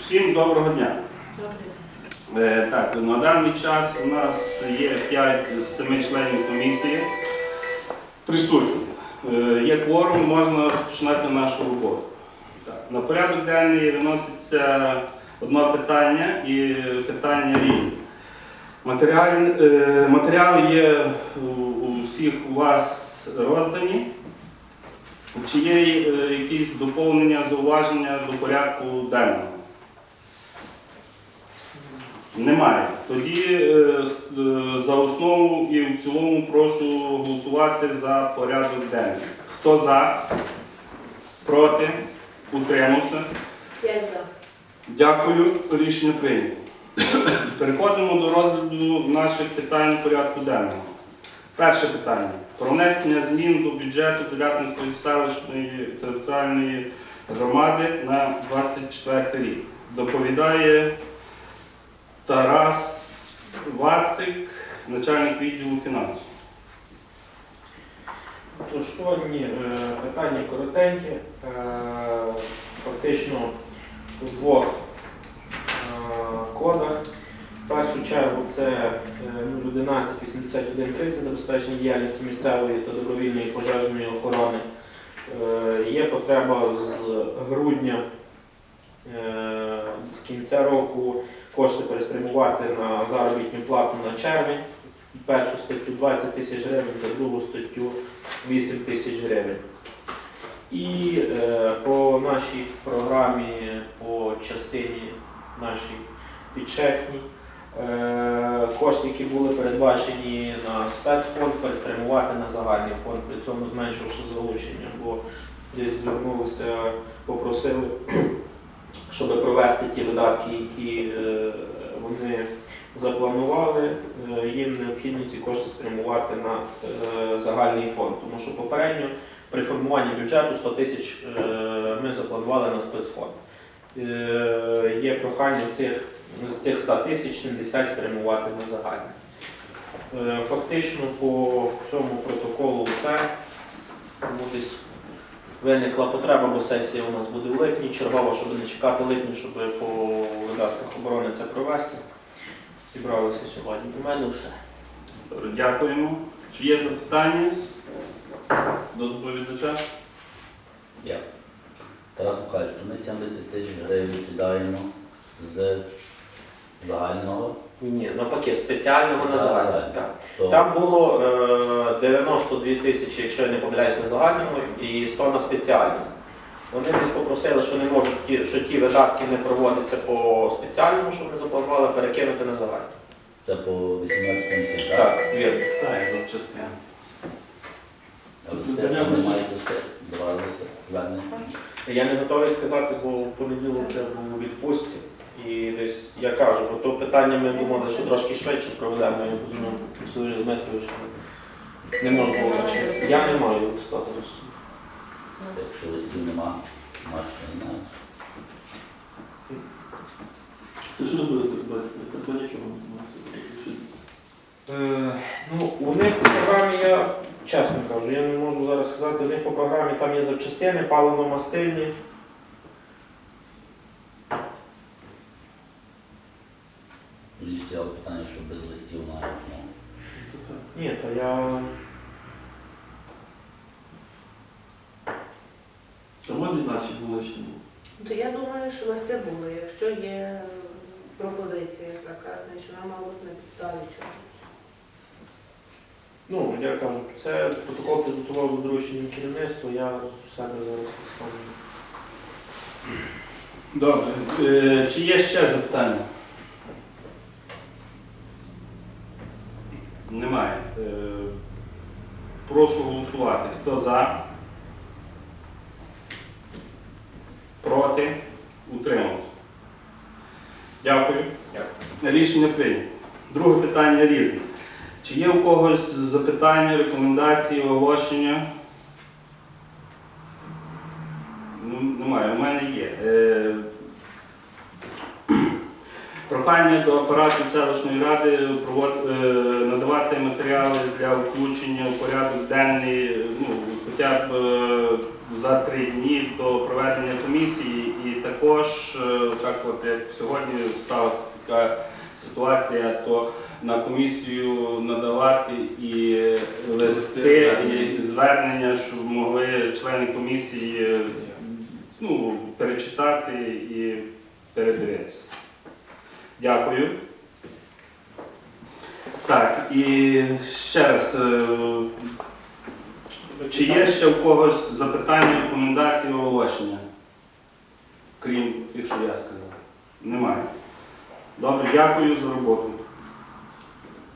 Всім доброго дня. Е, Так, на даний час у нас є 5 з 7 членів комісії присутні. Е, Є кворум, можна розпочинати нашу роботу. Так, на порядок денний виноситься одне питання і питання різні. Матеріал, е, матеріали є у, у всіх у вас роздані. Чи є е, якісь доповнення, зауваження до порядку денного? Немає. Тоді е, е, за основу і в цілому прошу голосувати за порядок денний. Хто за? Проти? Утримався? Дякую. Рішення прийнято. Переходимо до розгляду наших питань порядку денного. Перше питання. Про внесення змін до бюджету Телятинської селищної територіальної громади на 24 рік. Доповідає Тарас Вацик, начальник відділу фінансів. Тож сьогодні е, питання коротеньке. Е, Фактично двох е, кодах. В першу чергу це е, 011-8130 забезпечення діяльності місцевої та добровільної пожежної охорони. Е, Є потреба з грудня е, з кінця року кошти переспрямувати на заробітну плату на червень. Першу статтю 20 тисяч гривень та другу статтю 8 тисяч гривень. І по нашій програмі, по частині нашій підшефній, кошти, які були передбачені на спецфонд, переспрямувати на загальний фонд, при цьому зменшивши залучення, бо десь звернулися, попросили, щоб провести ті видатки, які е, вони запланували, е, їм необхідно ці кошти спрямувати на е, загальний фонд. Тому що попередньо при формуванні бюджету 100 тисяч е, ми запланували на спецфонд. Е, Є прохання цих, з цих 100 тисяч 70 спрямувати на загальний. Е, Фактично по цьому протоколу все. Тому десь виникла потреба, бо сесія у нас буде в липні, чергова, щоб не чекати липні, щоб по видатках оборони це провести. Зібралися сьогодні. У мене все. Добре, Дякуємо. Чи є запитання до доповідача? Я. Тарас Михайлович, то ми 70 тисяч гривень кидаємо з загального. Ні, навпаки, спеціального на загальне. Так. То Там було е, 92 тисячі, якщо я не помиляюсь, на загальному, і 100 на спеціальному. Вони десь попросили, що не можуть ті, що ті видатки не проводяться по спеціальному, що вони запланували, перекинути на загальне. це по 18 місяцям, так? Так, вірно. Так, звернення. Я не готовий сказати, бо в понеділок я був у відпустці. І десь я кажу, бо то питання ми думали, що трошки швидше проведемо, я розумію, Сергій Дмитрович. Не можу було так. Я не маю листа зараз. Якщо листів нема, матч не знаю. Це що не буде придбати? Та нічого. Е, ну, у них по програмі я чесно кажу, я не можу зараз сказати, у них по програмі там є запчастини, паливно-мастильні. Тоді стояло питання, що без листів навіть. Ну, Ні, то я. Тому дізнатися було ще не. То я думаю, що листи були. Якщо є пропозиція така, значить вона мала бути на підставі чогось. Ну, я кажу, це протокол підготував до доручення керівництва, я з себе зараз ставлю. Добре. Е, Чи є ще запитання? Немає. Е, Прошу голосувати. Хто за? Проти? Утримався. Дякую. Рішення прийнято. Друге питання різне. Чи є у когось запитання, рекомендації, оголошення? Ну, немає, у мене є. Прохання до апарату селищної ради е, надавати матеріали для включення у порядок денний, ну, хоча б е, за три дні до проведення комісії. І також, е, так от як сьогодні сталася така ситуація, то на комісію надавати і листи, і звернення, щоб могли члени комісії ну, перечитати і передивитися. Дякую. Так, і ще раз. е, Чи є ще в когось запитання, рекомендації, оголошення? Крім тих, що я сказав. Немає. Добре, дякую за роботу.